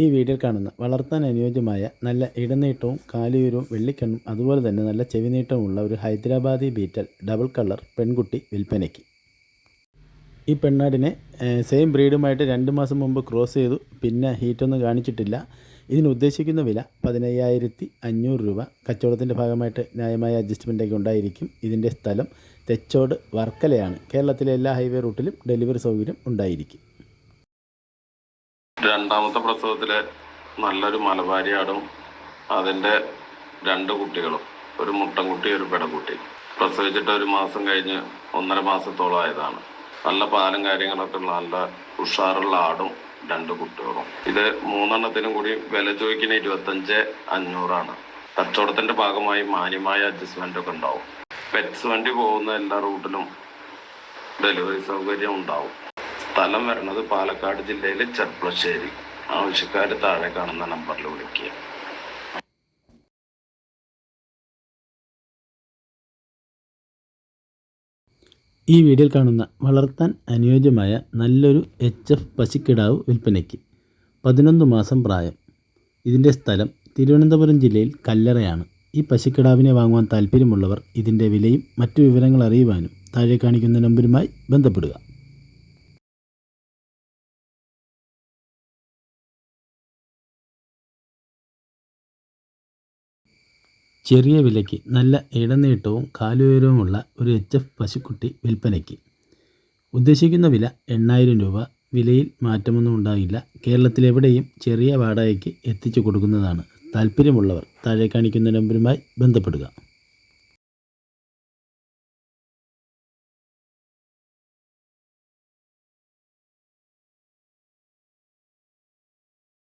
ഈ വീഡിയോയിൽ കാണുന്ന വളർത്താൻ അനുയോജ്യമായ നല്ല ഇടനീട്ടവും കാലുയരവും വെള്ളിക്കണ്ണും അതുപോലെ തന്നെ നല്ല ചെവിനീട്ടവുമുള്ള ഒരു ഹൈദരാബാദി ബീറ്റൽ ഡബിൾ കളർ പെൺകുട്ടി വിൽപ്പനയ്ക്ക്. ഈ പെണ്ണാടിനെ സെയിം ബ്രീഡുമായിട്ട് രണ്ട് മാസം മുമ്പ് ക്രോസ് ചെയ്തു. പിന്നെ ഹീറ്റൊന്നും കാണിച്ചിട്ടില്ല. ഇതിന് ഉദ്ദേശിക്കുന്ന വില പതിനയ്യായിരത്തി അഞ്ഞൂറ് രൂപ. കച്ചവടത്തിന്റെ ഭാഗമായിട്ട് ന്യായമായ അഡ്ജസ്റ്റ്മെന്റൊക്കെ ഉണ്ടായിരിക്കും. ഇതിന്റെ സ്ഥലം തെച്ചോട് വർക്കലയാണ്. കേരളത്തിലെ എല്ലാ ഹൈവേ റൂട്ടിലും ഡെലിവറി സൗകര്യം ഉണ്ടായിരിക്കും. രണ്ടാമത്തെ പ്രസവത്തിലെ നല്ലൊരു മലബാരിയാടും അതിന്റെ രണ്ട് കുട്ടികളും ഒരു മുട്ടൻകുട്ടി ഒരു പെടക്കുട്ടി പ്രസവിച്ചിട്ട് ഒരു മാസം കഴിഞ്ഞ് ഒന്നര മാസത്തോളം ആയതാണ്. നല്ല പാലും കാര്യങ്ങളൊക്കെ ഉള്ള നല്ല ഉഷാറുള്ള ആടും രണ്ട് കുട്ടികളും. ഇത് മൂന്നെണ്ണത്തിനും കൂടി വില ചോദിക്കുന്ന ഇരുപത്തഞ്ച് അഞ്ഞൂറാണ്. കച്ചവടത്തിന്റെ ഭാഗമായി മാന്യമായ അഡ്ജസ്റ്റ്മെന്റ് ഒക്കെ ഉണ്ടാവും. പെറ്റ്സ് വണ്ടി പോകുന്ന എല്ലാ റൂട്ടിലും ഡെലിവറി സൗകര്യം ഉണ്ടാവും. സ്ഥലം വരുന്നത് പാലക്കാട് ജില്ലയിലെ ചെർപ്പളശ്ശേരി. ആവശ്യക്കാർ താഴെ കാണുന്ന നമ്പറിൽ വിളിക്കുക. ഈ വീഡിയോയിൽ കാണുന്ന വളർത്താൻ അനുയോജ്യമായ നല്ലൊരു എച്ച് എഫ് പശുക്കിടാവ് വിൽപ്പനയ്ക്ക് പതിനൊന്ന് മാസം പ്രായം. ഇതിന്റെ സ്ഥലം തിരുവനന്തപുരം ജില്ലയിൽ കല്ലറയാണ്. ഈ പശുക്കിടാവിനെ വാങ്ങുവാൻ താല്പര്യമുള്ളവർ ഇതിന്റെ വിലയും മറ്റു വിവരങ്ങൾ അറിയുവാനും താഴെ കാണിക്കുന്ന നമ്പരുമായി ബന്ധപ്പെടുക. ചെറിയ വിലയ്ക്ക് നല്ല ഇടനീട്ടവും കാലുയരവുമുള്ള ഒരു എച്ച് എഫ് പശുക്കുട്ടി വിൽപ്പനയ്ക്ക്. ഉദ്ദേശിക്കുന്ന വില എണ്ണായിരം രൂപ. വിലയിൽ മാറ്റമൊന്നും ഉണ്ടാകില്ല കേരളത്തിലെവിടെയും ചെറിയ വാടകയ്ക്ക് എത്തിച്ചു കൊടുക്കുന്നതാണ്. താല്പര്യമുള്ളവർ താഴെ കാണിക്കുന്ന നമ്പരുമായി ബന്ധപ്പെടുക.